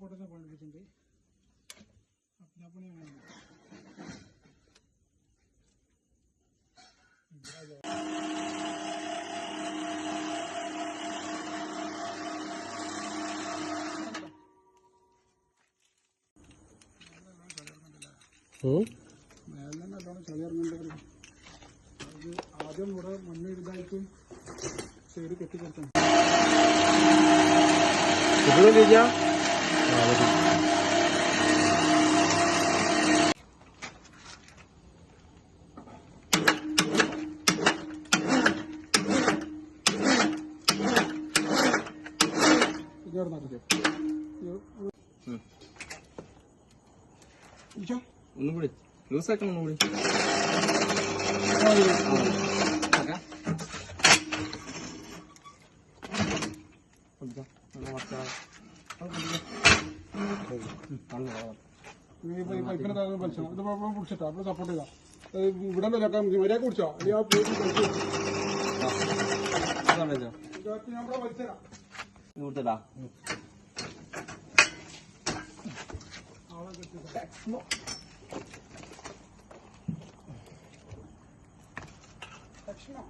പിടിച്ചിട്ടുണ്ട് അപ്പനാപ്പണി മേലെ നല്ലോണം ചളി ഇറങ്ങുന്നുണ്ട് അത് ആദ്യം ഇവിടെ മണ്ണ് ഇതായിട്ടും സൈഡ് കെട്ടിക്കൊടുത്താണ് ഒന്നും കൂടി ലൂസാക്കണം ഒന്നും കൂടി പിടിച്ചിട്ടോ അപ്പൊ സപ്പോർട്ട് ചെയ്താ ഇവിടെ നിലക്കാം മര്യാദ കുടിച്ചോ അല്ലെങ്കിൽ ആ. പോയി വലിച്ചു ഞാൻ ഇവിടെ Burada da. Kaçma.